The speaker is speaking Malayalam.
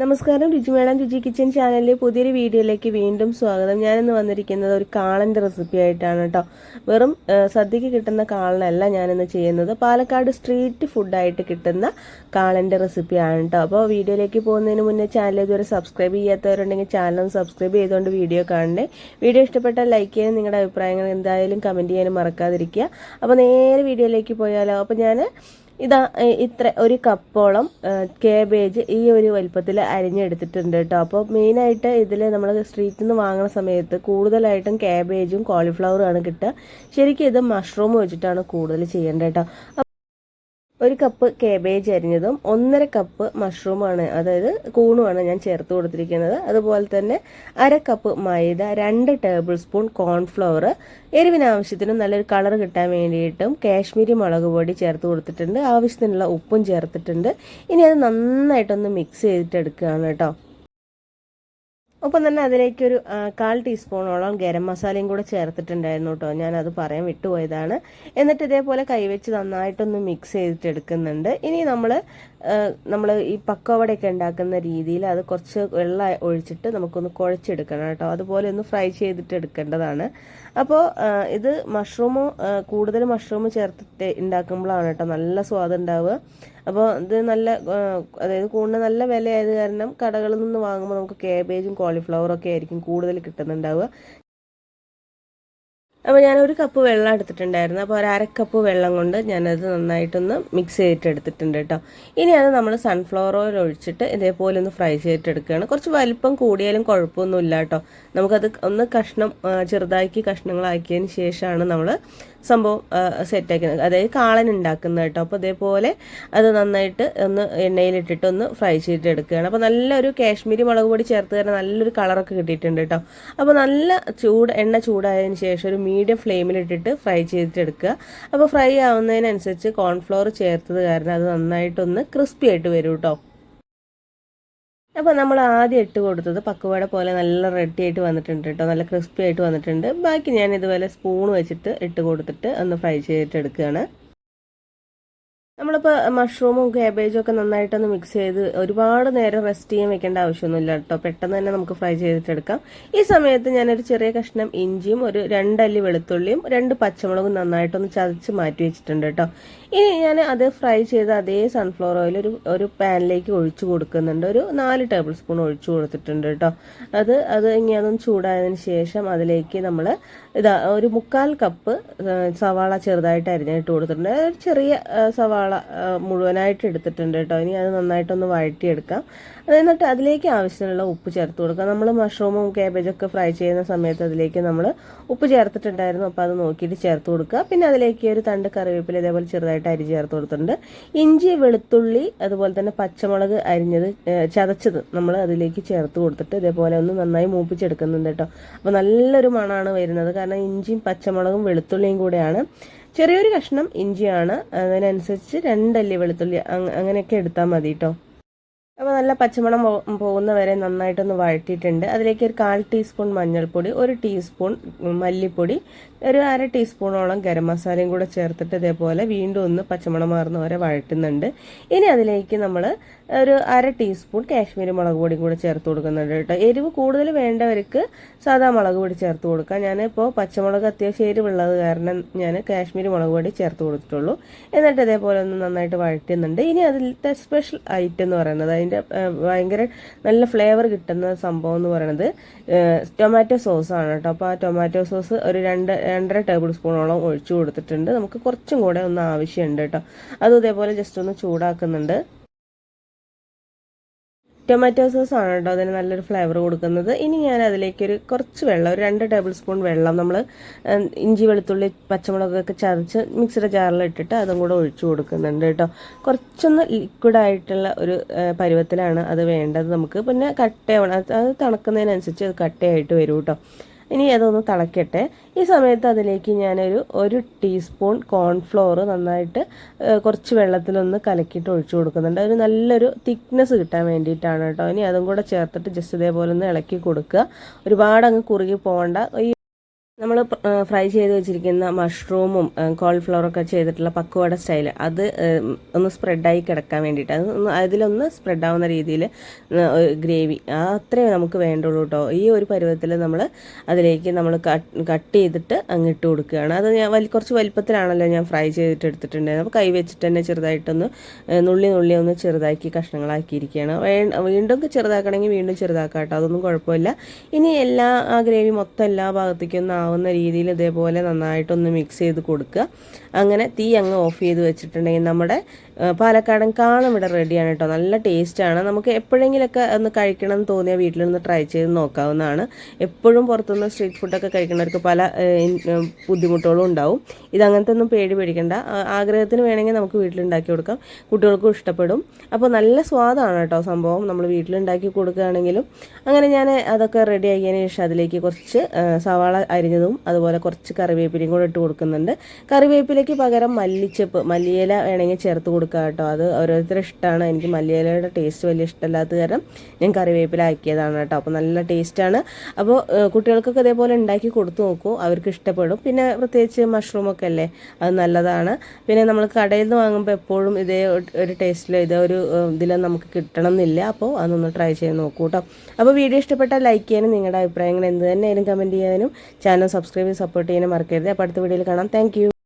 നമസ്കാരം രുചി മേഡം രുചി കിച്ചൻ ചാനലിലെ പുതിയൊരു വീഡിയോയിലേക്ക് വീണ്ടും സ്വാഗതം. ഞാനിന്ന് വന്നിരിക്കുന്നത് ഒരു കാളന്റെ റെസിപ്പി ആയിട്ടാണ് കേട്ടോ വെറും സദ്യക്ക് കിട്ടുന്ന കാളനല്ല ഞാനിന്ന് ചെയ്യുന്നത്. പാലക്കാട് സ്ട്രീറ്റ് ഫുഡായിട്ട് കിട്ടുന്ന കാളന്റെ റെസിപ്പിയാണ് കേട്ടോ അപ്പോൾ വീഡിയോയിലേക്ക് പോകുന്നതിന് മുന്നേ ചാനൽ ഇതുവരെ സബ്സ്ക്രൈബ് ചെയ്യാത്തവരുണ്ടെങ്കിൽ ചാനൽ സബ്സ്ക്രൈബ് ചെയ്തുകൊണ്ട് വീഡിയോ കാണണേ വീഡിയോ ഇഷ്ടപ്പെട്ടാൽ ലൈക്ക് ചെയ്യാനും നിങ്ങളുടെ അഭിപ്രായങ്ങൾ എന്തായാലും കമന്റ് ചെയ്യാനും മറക്കാതിരിക്കുക. അപ്പോൾ നേരെ വീഡിയോയിലേക്ക് പോയാലോ. അപ്പോൾ ഞാൻ ഇതാ ഇത്ര ഒരു കപ്പോളം കേബേജ് ഈ ഒരു വലിപ്പത്തിൽ അരിഞ്ഞെടുത്തിട്ടുണ്ട് കേട്ടോ. അപ്പോൾ മെയിനായിട്ട് ഇതിൽ നമ്മൾ സ്ട്രീറ്റിൽ നിന്ന് വാങ്ങുന്ന സമയത്ത് കൂടുതലായിട്ടും കേബേജും കോളിഫ്ലവറും ആണ് കിട്ടുക. ശരിക്കും ഇത് മഷ്റൂം വെച്ചിട്ടാണ് കൂടുതൽ ചെയ്യേണ്ടത് കേട്ടോ. ഒരു കപ്പ് കേബേജ് അരിഞ്ഞതും ഒന്നര കപ്പ് മഷ്റൂമാണ് അതായത് കൂണുമാണ് ഞാൻ ചേർത്ത് കൊടുത്തിരിക്കുന്നത്. അതുപോലെ തന്നെ അര കപ്പ് മൈദ രണ്ട് ടേബിൾ സ്പൂൺ കോൺഫ്ലവർ എരിവിന് നല്ലൊരു കളർ കിട്ടാൻ വേണ്ടിയിട്ടും കാശ്മീരി മുളക് പൊടി ചേർത്ത് കൊടുത്തിട്ടുണ്ട്. ആവശ്യത്തിനുള്ള ഉപ്പും ചേർത്തിട്ടുണ്ട്. ഇനി അത് നന്നായിട്ടൊന്ന് മിക്സ് ചെയ്തിട്ട് എടുക്കുകയാണ് കേട്ടോ. ഒപ്പം തന്നെ അതിലേക്കൊരു കാൽ ടീസ്പൂണോളം ഗരം മസാലയും കൂടെ ചേർത്തിട്ടുണ്ടായിരുന്നു കേട്ടോ. ഞാൻ അത് പറയാൻ വിട്ടുപോയതാണ്. എന്നിട്ട് ഇതേപോലെ കൈവച്ച് നന്നായിട്ടൊന്ന് മിക്സ് ചെയ്തിട്ട് എടുക്കുന്നുണ്ട് ഇനി നമ്മൾ നമ്മൾ ഈ പക്കവടയൊക്കെ ഉണ്ടാക്കുന്ന രീതിയിൽ അത് കുറച്ച് വെള്ളം ഒഴിച്ചിട്ട് നമുക്കൊന്ന് കുഴച്ചെടുക്കണം കേട്ടോ. അതുപോലെ ഒന്ന് ഫ്രൈ ചെയ്തിട്ട് എടുക്കേണ്ടതാണ് അപ്പോൾ ഇത് മഷ്റൂമോ കൂടുതൽ മഷ്റൂം ചേർത്തിട്ട് ഉണ്ടാക്കുമ്പോഴാണ് കേട്ടോ നല്ല സ്വാദ് ഉണ്ടാവുക. അപ്പോൾ ഇത് നല്ല അതായത് കൂണിന് നല്ല വിലയായത് കാരണം കടകളിൽ നിന്ന് വാങ്ങുമ്പോൾ നമുക്ക് കാബേജും കോളിഫ്ലവറും ഒക്കെ ആയിരിക്കും കൂടുതൽ കിട്ടുന്നുണ്ടാവുക. അപ്പോൾ ഞാൻ ഒരു കപ്പ് വെള്ളം എടുത്തിട്ടുണ്ടായിരുന്നു. അപ്പോൾ ഒരു അര കപ്പ് വെള്ളം കൊണ്ട് ഞാനത് നന്നായിട്ടൊന്ന് മിക്സ് ചെയ്തിട്ട് എടുത്തിട്ടുണ്ട് കേട്ടോ. ഇനി അത് നമ്മൾ സൺഫ്ലവർ ഓയിൽ ഒഴിച്ചിട്ട് ഇതേപോലെ ഒന്ന് ഫ്രൈ ചെയ്തിട്ട് എടുക്കുകയാണ് കുറച്ച് വലിപ്പം കൂടിയാലും കുഴപ്പമൊന്നുമില്ല കേട്ടോ. നമുക്കത് ഒന്ന് കഷ്ണം ചെറുതാക്കി കഷ്ണങ്ങളാക്കിയതിന് ശേഷമാണ് നമ്മൾ സംഭവം സെറ്റാക്കുന്നത് അതായത് കാളൻ ഉണ്ടാക്കുന്നത് കേട്ടോ. അപ്പോൾ ഇതേപോലെ അത് നന്നായിട്ട് ഒന്ന് എണ്ണയിലിട്ടിട്ട് ഒന്ന് ഫ്രൈ ചെയ്തിട്ട് എടുക്കുകയാണ് അപ്പോൾ നല്ലൊരു കാശ്മീരി മുളക് പൊടി ചേർത്ത് തന്നെ നല്ലൊരു കളറൊക്കെ കിട്ടിയിട്ടുണ്ട് കേട്ടോ. അപ്പോൾ നല്ല ചൂട് എണ്ണ ചൂടായതിന് ശേഷം ഒരു മീഡിയം ഫ്ലെയിമിലിട്ടിട്ട് ഫ്രൈ ചെയ്തിട്ട് എടുക്കുക അപ്പോൾ ഫ്രൈ ആവുന്നതിനനുസരിച്ച് കോൺഫ്ലോർ ചേർത്തത് കാരണം അത് നന്നായിട്ടൊന്ന് ക്രിസ്പി ആയിട്ട് വരും കേട്ടോ. അപ്പോൾ നമ്മൾ ആദ്യം ഇട്ട് കൊടുത്തത് പക്കുവട പോലെ നല്ല റെഡി ആയിട്ട് വന്നിട്ടുണ്ട് കേട്ടോ നല്ല ക്രിസ്പി ആയിട്ട് വന്നിട്ടുണ്ട്. ബാക്കി ഞാൻ ഇതുപോലെ സ്പൂൺ വെച്ചിട്ട് ഇട്ട് കൊടുത്തിട്ട് ഒന്ന് ഫ്രൈ ചെയ്തിട്ട് എടുക്കുകയാണ്. നമ്മളിപ്പോൾ മഷ്റൂമും കാബേജും ഒക്കെ നന്നായിട്ടൊന്ന് മിക്സ് ചെയ്ത് ഒരുപാട് നേരം റെസ്റ്റ് ചെയ്യാൻ വെക്കേണ്ട ആവശ്യമൊന്നുമില്ല കേട്ടോ. പെട്ടെന്ന് തന്നെ നമുക്ക് ഫ്രൈ ചെയ്തിട്ടെടുക്കാം. ഈ സമയത്ത് ഞാനൊരു ചെറിയ കഷ്ണം ഇഞ്ചിയും ഒരു രണ്ടല്ലി വെളുത്തുള്ളിയും രണ്ട് പച്ചമുളകും നന്നായിട്ടൊന്ന് ചതച്ച് മാറ്റി വെച്ചിട്ടുണ്ട് കേട്ടോ. ഇനി ഞാൻ അത് ഫ്രൈ ചെയ്ത അതേ സൺഫ്ലവർ ഓയിൽ ഒരു ഒരു പാനിലേക്ക് ഒഴിച്ചു കൊടുക്കുന്നുണ്ട്. ഒരു നാല് ടേബിൾ സ്പൂൺ ഒഴിച്ചു കൊടുത്തിട്ടുണ്ട് കേട്ടോ. അത് അത് ഇനി അതൊന്ന് ചൂടായതിന് ശേഷം അതിലേക്ക് നമ്മൾ ഇതാ ഒരു മുക്കാൽ കപ്പ് സവാള ചെറുതായിട്ട് അരിഞ്ഞിട്ട് കൊടുത്തിട്ടുണ്ട്. ഒരു ചെറിയ ആ, സവാള മുഴുവനായിട്ട് എടുത്തിട്ടുണ്ട് കേട്ടോ. ഇനി അത് നന്നായിട്ടൊന്ന് വഴറ്റിയെടുക്കാം. അത് എന്നിട്ട് അതിലേക്ക് ആവശ്യത്തിനുള്ള ഉപ്പ് ചേർത്ത് കൊടുക്കുക നമ്മൾ മഷ്റൂമും കാബേജൊക്കെ ഫ്രൈ ചെയ്യുന്ന സമയത്ത് അതിലേക്ക് നമ്മൾ ഉപ്പ് ചേർത്തിട്ടുണ്ടായിരുന്നു. അപ്പോൾ അത് നോക്കിയിട്ട് ചേർത്ത് കൊടുക്കുക. പിന്നെ അതിലേക്ക് ഒരു തണ്ട് കറിവേപ്പില ഇതേപോലെ ചെറുതായിട്ട് അരി ചേർത്ത് കൊടുത്തിട്ടുണ്ട്. ഇഞ്ചി വെളുത്തുള്ളി അതുപോലെ തന്നെ പച്ചമുളക് അരിഞ്ഞത് ചതച്ചത് നമ്മൾ അതിലേക്ക് ചേർത്ത് കൊടുത്തിട്ട് ഇതേപോലെ ഒന്ന് നന്നായി മൂപ്പിച്ചെടുക്കുന്നുണ്ട് കേട്ടോ. അപ്പോൾ നല്ലൊരു മണമാണ് വരുന്നത്. കാരണം ഇഞ്ചിയും പച്ചമുളകും വെളുത്തുള്ളിയും കൂടെയാണ്. ചെറിയൊരു കഷ്ണം ഇഞ്ചിയാണ്. അതിനനുസരിച്ച് രണ്ടല്ലി വെളുത്തുള്ളി അങ്ങ- അങ്ങനെയൊക്കെ എടുത്താൽ മതി കേട്ടോ അപ്പോൾ നല്ല പച്ചമണം പോകുന്ന വരെ നന്നായിട്ടൊന്ന് വഴറ്റിയിട്ടുണ്ട്. അതിലേക്ക് ഒരു കാൽ ടീസ്പൂൺ മഞ്ഞൾപ്പൊടി ഒരു ടീസ്പൂൺ മല്ലിപ്പൊടി ഒരു അര ടീസ്പൂണോളം ഗരം മസാലയും കൂടെ ചേർത്തിട്ട് ഇതേപോലെ വീണ്ടും ഒന്ന് പച്ചമണം മാറുന്ന വരെ വഴറ്റുന്നുണ്ട്. ഇനി അതിലേക്ക് നമ്മൾ ഒരു അര ടീസ്പൂൺ കാശ്മീരി മുളക് പൊടിയും കൂടെ ചേർത്ത് കൊടുക്കുന്നുണ്ട് കേട്ടോ. എരിവ് കൂടുതൽ വേണ്ടവർക്ക് സാധാ മുളക് പൊടി ചേർത്ത് കൊടുക്കാം. ഞാനിപ്പോൾ പച്ചമുളക് അത്യാവശ്യം എരിവുള്ളത് കാരണം ഞാൻ കാശ്മീരി മുളക് പൊടി ചേർത്ത് കൊടുത്തിട്ടുള്ളൂ. എന്നിട്ട് ഇതേപോലെ ഒന്ന് നന്നായിട്ട് വഴറ്റുന്നുണ്ട്. ഇനി അതിലത്തെ സ്പെഷ്യൽ ഐറ്റം എന്ന് പറയുന്നത് അതിന്റെ ഭയങ്കര നല്ല ഫ്ലേവർ കിട്ടുന്ന സംഭവം എന്ന് പറയുന്നത് ടൊമാറ്റോ സോസാണ് കേട്ടോ. അപ്പോൾ ആ ടൊമാറ്റോ സോസ് ഒരു രണ്ട് രണ്ടര ടേബിൾ സ്പൂണോളം ഒഴിച്ചു കൊടുത്തിട്ടുണ്ട്. നമുക്ക് കുറച്ചും കൂടെ ഒന്ന് ആവശ്യമുണ്ട് കേട്ടോ. അതും ഇതേപോലെ ജസ്റ്റ് ഒന്ന് ചൂടാക്കുന്നുണ്ട്. ടൊമാറ്റോ സോസ് ആണ് കേട്ടോ അതിന് നല്ലൊരു ഫ്ലേവർ കൊടുക്കുന്നത്. ഇനി ഞാൻ അതിലേക്ക് ഒരു കുറച്ച് വെള്ളം ഒരു രണ്ട് ടേബിൾ സ്പൂൺ വെള്ളം നമ്മൾ ഇഞ്ചി വെളുത്തുള്ളി പച്ചമുളകൊക്കെ ചതച്ച് മിക്സിയുടെ ജാറിൽ ഇട്ടിട്ട് അതും കൂടെ ഒഴിച്ചു കൊടുക്കുന്നുണ്ട് കേട്ടോ. കുറച്ചൊന്ന് ലിക്വിഡായിട്ടുള്ള ഒരു പരുവത്തിലാണ് അത് വേണ്ടത് നമുക്ക്. പിന്നെ കട്ടയാവണം. അത് തണുക്കുന്നതിനനുസരിച്ച് അത് കട്ടയായിട്ട് വരും കേട്ടോ. ഇനി അതൊന്ന് തിളക്കട്ടെ. ഈ സമയത്ത് അതിലേക്ക് ഞാനൊരു ഒരു ടീസ്പൂൺ കോൺഫ്ലോർ നന്നായിട്ട് കുറച്ച് വെള്ളത്തിലൊന്ന് കലക്കിയിട്ട് ഒഴിച്ചു കൊടുക്കുന്നുണ്ട്. ഒരു നല്ലൊരു തിക്നെസ് കിട്ടാൻ വേണ്ടിയിട്ടാണ് കേട്ടോ. ഇനി അതും കൂടെ ചേർത്തിട്ട് ജസ്റ്റ് ഇതേപോലെ ഒന്ന് ഇളക്കി കൊടുക്കുക. ഒരുപാട് അങ്ങ് കുറുകി പോകണ്ട. ഈ നമ്മൾ ഫ്രൈ ചെയ്ത് വെച്ചിരിക്കുന്ന മഷ്റൂമും കോളിഫ്ലവറൊക്കെ ചെയ്തിട്ടുള്ള പക്കുവട സ്റ്റൈൽ അത് ഒന്ന് സ്പ്രെഡായി കിടക്കാൻ വേണ്ടിയിട്ട് അത് ഒന്ന് അതിലൊന്ന് സ്പ്രെഡാവുന്ന രീതിയിൽ ഗ്രേവി അത്രേ നമുക്ക് വേണ്ടുള്ളൂ കേട്ടോ ഈ ഒരു പരുവത്തിൽ നമ്മൾ അതിലേക്ക് നമ്മൾ കട്ട് ചെയ്തിട്ട് അങ്ങ് ഇട്ട് കൊടുക്കുകയാണ്. അത് ഞാൻ വലിയ കുറച്ച് വലിപ്പത്തിലാണല്ലോ ഞാൻ ഫ്രൈ ചെയ്തിട്ട് എടുത്തിട്ടുണ്ടായിരുന്നത്. അപ്പോൾ കൈ വെച്ചിട്ട് തന്നെ ചെറുതായിട്ടൊന്ന് നുള്ളി നുള്ളി ഒന്ന് ചെറുതാക്കി കഷ്ണങ്ങളാക്കിയിരിക്കുകയാണ്. വീണ്ടും ചെറുതാക്കണമെങ്കിൽ വീണ്ടും ചെറുതാക്കാം കേട്ടോ അതൊന്നും കുഴപ്പമില്ല. ഇനി എല്ലാ ആ ഗ്രേവി മൊത്തം എല്ലാ ഭാഗത്തേക്കും ഒന്ന് ആവുന്ന രീതിയിൽ ഇതേപോലെ നന്നായിട്ടൊന്ന് മിക്സ് ചെയ്ത് കൊടുക്കുക. അങ്ങനെ തീ അങ്ങ് ഓഫ് ചെയ്ത് വെച്ചിട്ടുണ്ടെങ്കിൽ നമ്മുടെ പാലക്കാടൻ കാണം ഇവിടെ റെഡിയാണ് കേട്ടോ. നല്ല ടേസ്റ്റാണ് നമുക്ക് എപ്പോഴെങ്കിലൊക്കെ ഒന്ന് കഴിക്കണം എന്ന് തോന്നിയാൽ വീട്ടിലൊന്ന് ട്രൈ ചെയ്ത് നോക്കാവുന്നതാണ്. എപ്പോഴും പുറത്തുനിന്ന് സ്ട്രീറ്റ് ഫുഡൊക്കെ കഴിക്കുന്നവർക്ക് പല ബുദ്ധിമുട്ടുകളും ഉണ്ടാവും. ഇതങ്ങനത്തെ ഒന്നും പേടി പേടിക്കേണ്ട. ആഗ്രഹത്തിന് വേണമെങ്കിൽ നമുക്ക് വീട്ടിലുണ്ടാക്കി കൊടുക്കാം. കുട്ടികൾക്കും ഇഷ്ടപ്പെടും. അപ്പോൾ നല്ല സ്വാദാണ് കേട്ടോ സംഭവം. നമ്മൾ വീട്ടിലുണ്ടാക്കി കൊടുക്കുകയാണെങ്കിലും അങ്ങനെ ഞാൻ അതൊക്കെ റെഡി ആക്കിയതിന് ശേഷം അതിലേക്ക് കുറച്ച് സവാള അരിഞ്ഞതും അതുപോലെ കുറച്ച് കറിവേപ്പിലയും കൂടെ ഇട്ട് കൊടുക്കുന്നുണ്ട്. കറിവേപ്പിലയ്ക്ക് പകരം മല്ലിച്ചപ്പ് മല്ലിയില വേണമെങ്കിൽ ചേർത്ത് കൊടുക്കുക കേട്ടോ. അത് ഓരോരുത്തരുടെ ഇഷ്ടമാണ്. എനിക്ക് മല്ലിയിലയുടെ ടേസ്റ്റ് വലിയ ഇഷ്ടമല്ലാത്ത കാരണം ഞാൻ കറിവേപ്പില ആക്കിയതാണ് കേട്ടോ. അപ്പോൾ നല്ല ടേസ്റ്റാണ് അപ്പോൾ കുട്ടികൾക്കൊക്കെ ഇതേപോലെ ഉണ്ടാക്കി കൊടുത്തു നോക്കൂ. അവർക്ക് ഇഷ്ടപ്പെടും. പിന്നെ പ്രത്യേകിച്ച് മഷ്റൂമൊക്കെ അല്ലേ? അത് നല്ലതാണ്. പിന്നെ നമ്മൾ കടയിൽ നിന്ന് വാങ്ങുമ്പോൾ എപ്പോഴും ഇതേ ഒരു- ടേസ്റ്റിലോ ഇതേ ഒരു ഇതിലോ നമുക്ക് കിട്ടണം എന്നില്ല അപ്പോൾ അതൊന്ന് ട്രൈ ചെയ്ത് നോക്കൂ കേട്ടോ. അപ്പോൾ വീഡിയോ ഇഷ്ടപ്പെട്ടാൽ ലൈക്ക് ചെയ്യാനും നിങ്ങളുടെ അഭിപ്രായങ്ങൾ എന്ത് തന്നെയായാലും കമന്റ് ചെയ്യാനും. ചാനൽ സബ്സ്ക്രൈബ് ചെയ്ത് സപ്പോർട്ട് ചെയ്യാനും മറക്കരുത്. അപ്പോൾ അടുത്ത വീഡിയോയിൽ കാണാം. താങ്ക്